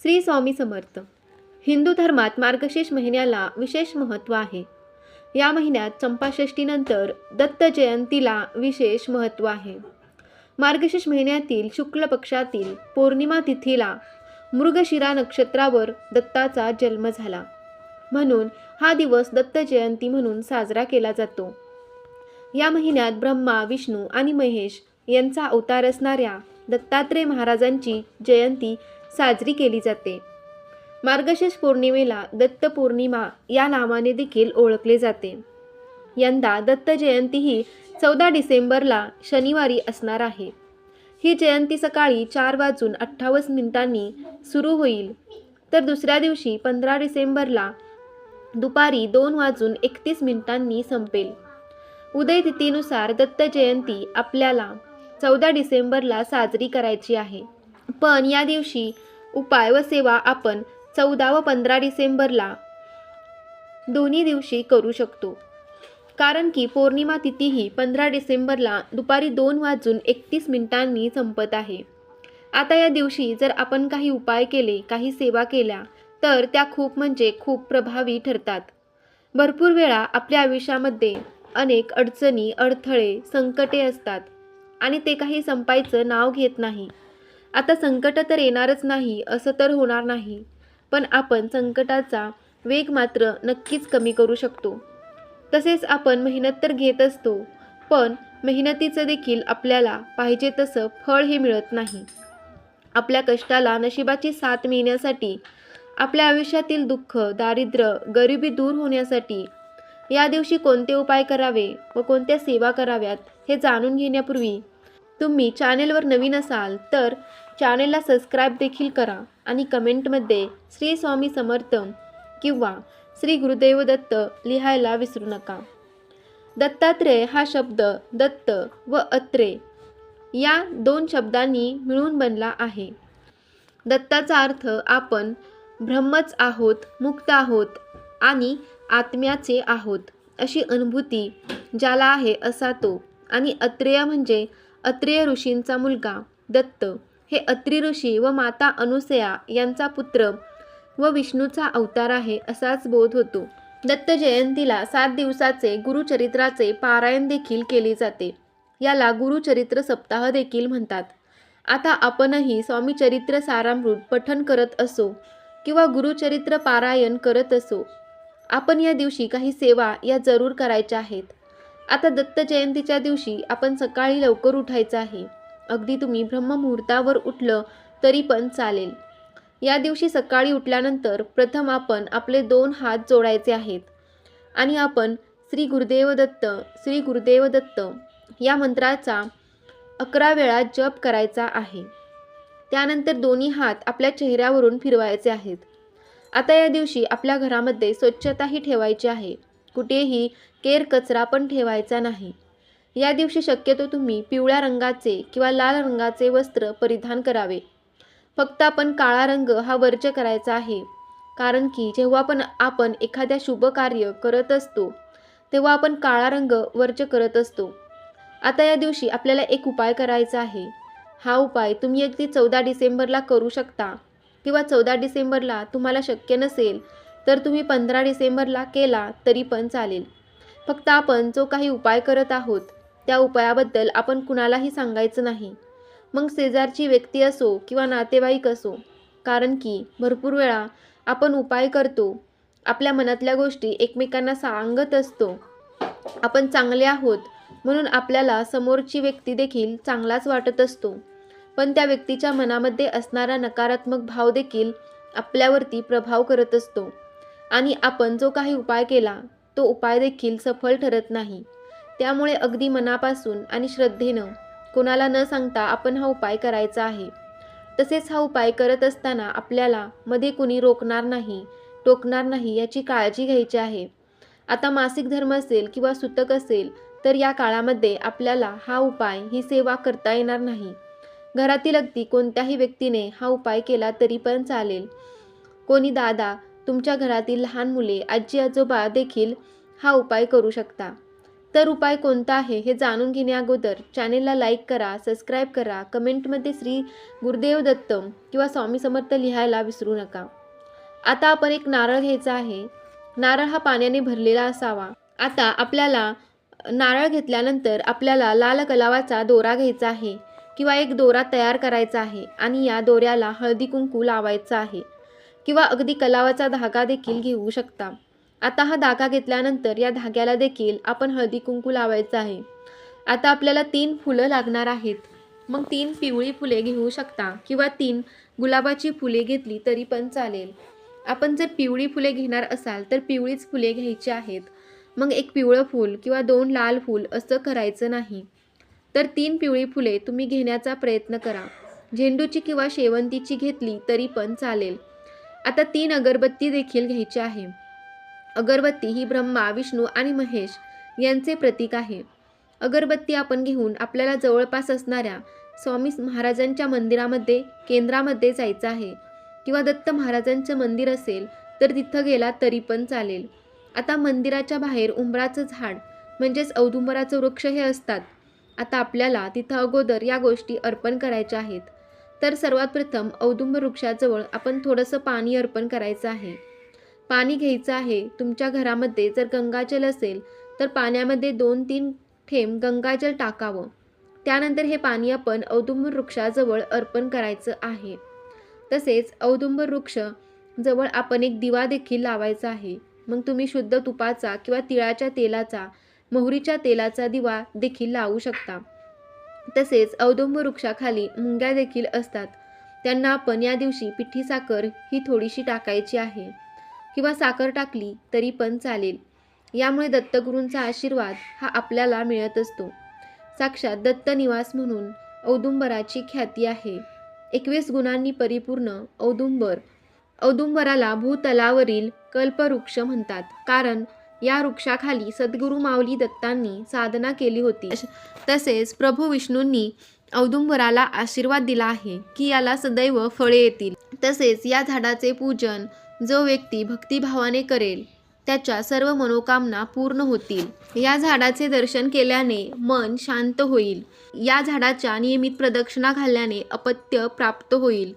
श्री स्वामी समर्थ. हिंदू धर्मात मार्गशीर्ष महिन्याला विशेष महत्त्व आहे. या महिन्यात चंपाषष्टीनंतर दत्त जयंतीला विशेष महत्त्व आहे. मार्गशीर्ष महिन्यातील शुक्ल पक्षातील पौर्णिमा तिथीला मृगशिरा नक्षत्रावर दत्ताचा जन्म झाला. म्हणून हा दिवस दत्त जयंती म्हणून साजरा केला जातो. या महिन्यात ब्रह्मा विष्णू आणि महेश यांचा अवतार असणाऱ्या दत्तात्रेय महाराजांची जयंती साजरी केली जाते. मार्गशीर्ष पौर्णिमेला दत्त पौर्णिमा या नावाने देखील ओळखले जाते. यंदा दत्त जयंती ही चौदा डिसेंबरला शनिवारी असणार आहे. ही जयंती सकाळी चार वाजून अठ्ठावन्न मिनिटांनी सुरू होईल. तर दुसऱ्या दिवशी पंधरा डिसेंबरला दुपारी दोन वाजून एकतीस मिनिटांनी संपेल. उदय तिथीनुसार दत्त जयंती आपल्याला चौदा डिसेंबरला साजरी करायची आहे. पण या दिवशी उपाय व सेवा आपण चौदा व पंधरा डिसेंबरला दोन्ही दिवशी करू शकतो. कारण की पौर्णिमा तिथी ही पंधरा डिसेंबरला दुपारी दोन वाजून एकतीस मिनिटांनी संपत आहे. आता या दिवशी जर आपण काही उपाय केले काही सेवा केल्या तर त्या खूप म्हणजे खूप प्रभावी ठरतात. भरपूर वेळा आपल्या आयुष्यामध्ये अनेक अडचणी अडथळे संकटे असतात आणि ते काही संपायचं नाव घेत नाही. आता संकट तर येणारच नाही असं तर होणार नाही. पण आपण संकटाचा वेग मात्र नक्कीच कमी करू शकतो. तसेच आपण मेहनत तर घेत असतो पण मेहनतीचं देखील आपल्याला पाहिजे तसं फळ हे मिळत नाही. आपल्या कष्टाला नशिबाची साथ मिळण्यासाठी आपल्या आयुष्यातील दुःख दारिद्र्य गरिबी दूर होण्यासाठी या दिवशी कोणते उपाय करावे व कोणत्या सेवा कराव्यात हे जाणून घेण्यापूर्वी तुम्ही चॅनेलवर नवीन असाल तर चॅनेलला सबस्क्राईब देखील करा आणि कमेंटमध्ये श्री स्वामी समर्थ किंवा श्री गुरुदेव दत्त लिहायला विसरू नका. दत्तात्रेय हा शब्द दत्त व अत्रे या दोन शब्दांनी मिळून बनला आहे. दत्ताचा अर्थ आपण ब्रह्मच आहोत मुक्त आहोत आणि आत्म्याचे आहोत अशी अनुभूती ज्याला आहे असा तो. आणि अत्रेय म्हणजे अत्रेय ऋषींचा मुलगा दत्त. हे अत्रि ऋषी व माता अनुसया यांचा पुत्र व विष्णूचा अवतार आहे असाच बोध होतो. दत्त जयंतीला सात दिवसाचे गुरुचरित्राचे पारायण देखील केले जाते. याला गुरुचरित्र सप्ताह देखील म्हणतात. आता आपणही स्वामी चरित्र सारामृत पठन करत असो किंवा गुरुचरित्र पारायण करत असो आपण या दिवशी काही सेवा या जरूर करायच्या आहेत. आता दत्त जयंतीच्या दिवशी आपण सकाळी लवकर उठायचं आहे. अगदी तुम्ही ब्रह्ममुहूर्तावर उठलं तरी पण चालेल. या दिवशी सकाळी उठल्यानंतर प्रथम आपण आपले दोन हात जोडायचे आहेत. आणि आपण श्री गुरुदेव दत्त श्री गुरुदेव दत्त या मंत्राचा अकरा वेळा जप करायचा आहे. त्यानंतर दोन्ही हात आपल्या चेहऱ्यावरून फिरवायचे आहेत. आता या दिवशी आपल्या घरामध्ये स्वच्छताही ठेवायची आहे. कुठेही केर कचरा पण ठेवायचा नाही. या दिवशी शक्यतो तुम्ही पिवळ्या रंगाचे किंवा लाल रंगाचे वस्त्र परिधान करावे. फक्त आपण काळा रंग हा वर्ज्य करायचा आहे. कारण की जेव्हा पण आपण एखाद्या शुभ कार्य करत असतो तेव्हा आपण काळा रंग वर्ज्य करत असतो. आता या दिवशी आपल्याला एक उपाय करायचा आहे. हा उपाय तुम्ही अगदी चौदा डिसेंबरला करू शकता. किंवा चौदा डिसेंबरला तुम्हाला शक्य नसेल तर तुम्ही पंधरा डिसेंबरला केला तरी पण चालेल. फक्त आपण जो काही उपाय करत आहोत त्या उपायाबद्दल आपण कुणालाही सांगायचं नाही. मग शेजारची व्यक्ती असो किंवा नातेवाईक असो कारण की भरपूर वेळा आपण उपाय करतो आपल्या मनातल्या गोष्टी एकमेकांना सांगत असतो. आपण चांगले आहोत म्हणून आपल्याला समोरची व्यक्ती देखील चांगलाच वाटत असतो. पण त्या व्यक्तीच्या मनामध्ये असणारा नकारात्मक भाव देखील आपल्यावरती प्रभाव करत असतो. आणि आपण जो काही उपाय केला तो उपाय देखील सफल ठरत नाही. त्यामुळे अगदी मनापासून आणि श्रद्धेनं कोणाला न सांगता आपण हा उपाय करायचा आहे. तसेच हा उपाय करत असताना आपल्याला मध्ये कुणी रोखणार नाही टोकणार नाही याची काळजी घ्यायची आहे. आता मासिक धर्म असेल किंवा सुतक असेल तर या काळामध्ये आपल्याला हा उपाय ही सेवा करता येणार नाही. घरातील अगदी कोणत्याही व्यक्तीने हा उपाय केला तरी पण चालेल. कोणी दादा तुमच्या घरातील लहान मुले आजी आजोबा देखील हा उपाय करू शकता. तर उपाय कोणता आहे हे जाणून घेण्याअगोदर चॅनेलला लाईक करा सबस्क्राईब करा कमेंटमध्ये श्री गुरुदेव दत्त किंवा स्वामी समर्थ लिहायला विसरू नका. आता आपण एक नारळ घ्यायचा आहे. नारळ हा पाण्याने भरलेला असावा. आता आपल्याला नारळ घेतल्यानंतर आपल्याला लाल कलावाचा दोरा घ्यायचा आहे किंवा एक दोरा तयार करायचा आहे आणि या दोऱ्याला हळदी कुंकू लावायचा आहे. किंवा अगदी कलावाचा धागा देखील घेऊ शकता. आता हा धागा घेतल्यानंतर या धाग्याला देखील आपण हळदी कुंकू लावायचं आहे. आता आपल्याला तीन फुलं लागणार आहेत. मग तीन पिवळी फुले घेऊ शकता किंवा तीन गुलाबाची फुले घेतली तरी पण चालेल. आपण जर पिवळी फुले घेणार असाल तर पिवळीच फुले घ्यायची आहेत. मग एक पिवळं फूल किंवा दोन लाल फूल असं करायचं नाही. तर तीन पिवळी फुले तुम्ही घेण्याचा प्रयत्न करा. झेंडूची किंवा शेवंतीची घेतली तरी पण चालेल. आता तीन अगरबत्ती देखील घ्यायची आहे. अगरबत्ती ही ब्रह्मा विष्णू आणि महेश यांचे प्रतीक आहे. अगरबत्ती आपण घेऊन आपल्याला जवळपास असणाऱ्या स्वामी महाराजांच्या मंदिरामध्ये केंद्रामध्ये जायचं आहे. किंवा दत्त महाराजांचं मंदिर असेल तर तिथं गेला तरी पण चालेल. आता मंदिराच्या बाहेर उंबराचं झाड म्हणजेच औदुंबराचं वृक्ष हे असतात. आता आपल्याला तिथं अगोदर या गोष्टी अर्पण करायच्या आहेत. तर सर्वात प्रथम औदुंब वृक्षाजवळ आपण थोडंसं पाणी अर्पण करायचं आहे. पाणी घ्यायचं आहे. तुमच्या घरामध्ये जर गंगाजल असेल तर पाण्यामध्ये दोन तीन थेंब गंगाजल टाकावं. त्यानंतर हे पाणी आपण औदुंब वृक्षाजवळ अर्पण करायचं आहे. तसेच औदुंब वृक्ष जवळ आपण एक दिवा देखील लावायचा आहे. मग तुम्ही शुद्ध तुपाचा किंवा तिळाच्या तेलाचा मोहरीच्या तेलाचा दिवा देखील लावू शकता. तसेच औदुंब वृक्षाखाली मुंग्या देखील असतात. त्यांना आपण या दिवशी पिठी साखर ही थोडीशी टाकायची आहे. किंवा साखर टाकली तरी पण चालेल. यामुळे दत्तगुरूंचा आशीर्वाद हा आपल्याला मिळत असतो. साक्षात दत्त निवास म्हणून औदुंबराची ख्याती आहे. एकवीस गुणांनी परिपूर्ण औदुंबर. औदुंबराला भूतलावरील कल्पवृक्ष म्हणतात. कारण या वृक्षाखाली सद्गुरू माऊली दत्तांनी साधना केली होती. तसेच प्रभू विष्णूंनी औदुंबराला आशीर्वाद दिला आहे की याला सदैव फळे येतील. तसेच या झाडाचे पूजन जो व्यक्ती भक्तिभावाने करेल त्याच्या सर्व मनोकामना पूर्ण होतील. या झाडाचे दर्शन केल्याने मन शांत होईल. या झाडाच्या नियमित प्रदक्षिणा घालल्याने अपत्य प्राप्त होईल.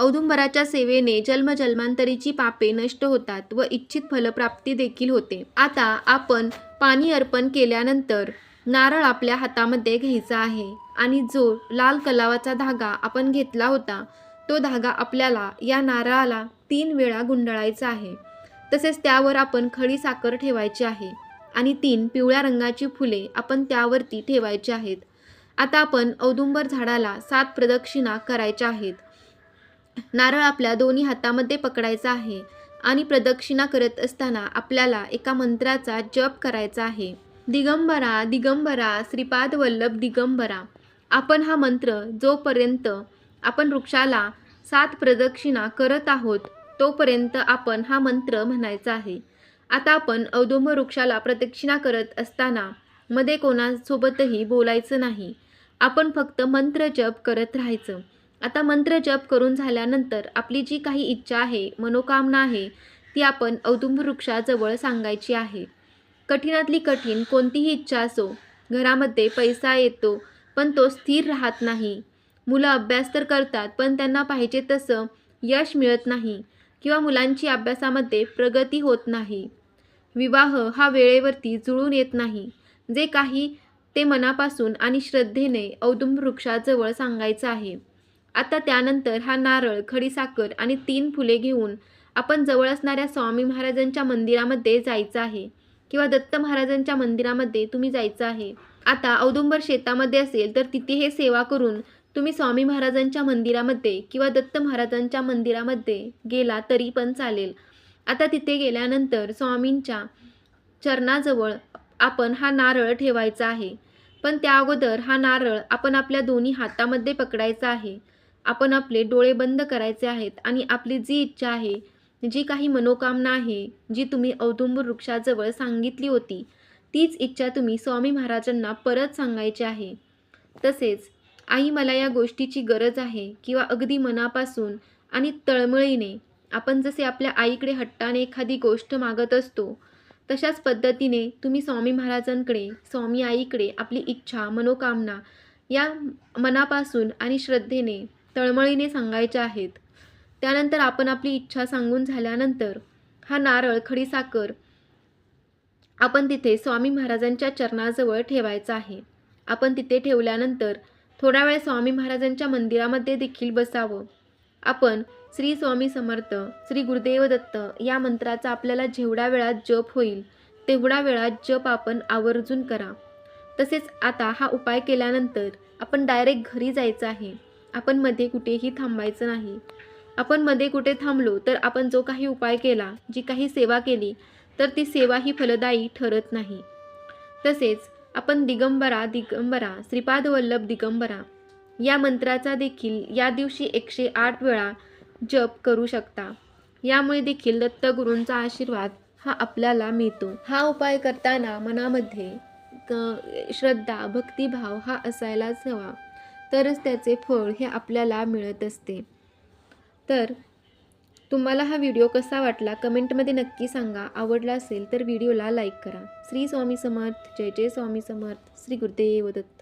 औदुंबराच्या सेवेने जन्मजन्मांतरीची पापे नष्ट होतात व इच्छित फलप्राप्ती देखील होते. आता आपण पाणी अर्पण केल्यानंतर नारळ आपल्या हातामध्ये घ्यायचा आहे आणि जो लाल कलावाचा धागा आपण घेतला होता तो धागा आपल्याला या नारळाला तीन वेळा गुंडाळायचा आहे. तसेच त्यावर आपण खडी साखर ठेवायची आहे आणि तीन पिवळ्या रंगाची फुले आपण त्यावरती ठेवायची आहेत. आता आपण औदुंबर झाडाला सात प्रदक्षिणा करायच्या आहेत. नारळ आपल्या दोन्ही हातामध्ये पकडायचा आहे आणि प्रदक्षिणा करत असताना आपल्याला एका मंत्राचा जप करायचा आहे. दिगंबरा दिगंबरा श्रीपाद वल्लभ दिगंबरा. आपण हा मंत्र जोपर्यंत आपण वृक्षाला सात प्रदक्षिणा करत आहोत तोपर्यंत आपण हा मंत्र म्हणायचा आहे. आता आपण औदुंब वृक्षाला प्रदक्षिणा करत असताना मध्ये कोणासोबतही बोलायचं नाही. आपण फक्त मंत्र जप करत राहायचं. आता मंत्र जप करून झाल्यानंतर आपली जी काही इच्छा आहे मनोकामना आहे ती आपण औदुंब वृक्षाजवळ सांगायची आहे. कठीणातली कठीण कोणतीही इच्छा असो घरामध्ये पैसा येतो पण तो स्थिर राहत नाही. मुलं अभ्यास तर करतात पण त्यांना पाहिजे तसं यश मिळत नाही किंवा मुलांची अभ्यासामध्ये प्रगती होत नाही. विवाह हा वेळेवरती जुळून येत नाही. जे काही ते मनापासून आणि श्रद्धेने औदुंब वृक्षाजवळ सांगायचं आहे. आता त्यानंतर हा नारळ खडीसाखर आणि तीन फुले घेऊन आपण जवळ असणाऱ्या स्वामी महाराजांच्या मंदिरामध्ये जायचं आहे किंवा दत्त महाराजांच्या मंदिरामध्ये तुम्ही जायचं आहे. आता औदुंबर शेतामध्ये असेल तर तिथे हे सेवा करून तुम्ही स्वामी महाराजांच्या मंदिरामध्ये किंवा दत्त महाराजांच्या मंदिरामध्ये गेला तरी पण चालेल. आता तिथे गेल्यानंतर स्वामींच्या चरणाजवळ आपण हा नारळ ठेवायचा आहे. पण त्या अगोदर हा नारळ आपण आपल्या दोन्ही हातामध्ये पकडायचा आहे. आपण आपले डोळे बंद करायचे आहेत आणि आपली जी इच्छा आहे जी काही मनोकामना आहे जी तुम्ही औदुंबूर वृक्षाजवळ सांगितली होती तीच इच्छा तुम्ही स्वामी महाराजांना परत सांगायची आहे. तसेच आई मला या गोष्टीची गरज आहे किंवा अगदी मनापासून आणि तळमळीने आपण जसे आपल्या आईकडे हट्टाने एखादी गोष्ट मागत असतो तशाच पद्धतीने तुम्ही स्वामी महाराजांकडे स्वामी आईकडे आपली इच्छा मनोकामना या मनापासून आणि श्रद्धेने तळमळीने सांगायच्या आहेत. त्यानंतर आपण आपली इच्छा सांगून झाल्यानंतर हा नारळ खडीसाखर आपण तिथे स्वामी महाराजांच्या चरणाजवळ ठेवायचा आहे. आपण तिथे ठेवल्यानंतर थोडा वेळ स्वामी महाराजांच्या मंदिरामध्ये देखील बसावं. आपण श्री स्वामी समर्थ श्री गुरुदेव दत्त या मंत्राचा आपल्याला जेवढ्या वेळात जप होईल तेवढा वेळात जप आपण आवर्जून करा. तसेच आता हा उपाय केल्यानंतर आपण डायरेक्ट घरी जायचं आहे. आपण मध्ये कुठेही थांबायचं नाही. आपण मध्ये कुठे थांबलो तर आपण जो काही उपाय केला जी काही सेवा केली तर ती सेवा ही फलदायी ठरत नाही. तसेच आपण दिगंबरा दिगंबरा श्रीपाद वल्लभ दिगंबरा या मंत्राचा देखील या दिवशी एकशे आठ वेळा जप करू शकता. यामुळे देखील दत्तगुरूंचा आशीर्वाद हा आपल्याला मिळतो. हा उपाय करताना मनामध्ये क- श्रद्धा भक्तिभाव हा असायलाच हवा. तरच त्याचे फळ हे आपल्याला मिळत असते. तर तुम्हाला हा व्हिडिओ कसा वाटला कमेंटमध्ये नक्की सांगा. आवडला असेल तर व्हिडिओला लाईक करा. श्री स्वामी समर्थ. जय जय स्वामी समर्थ. श्री गुरुदेव दत्त.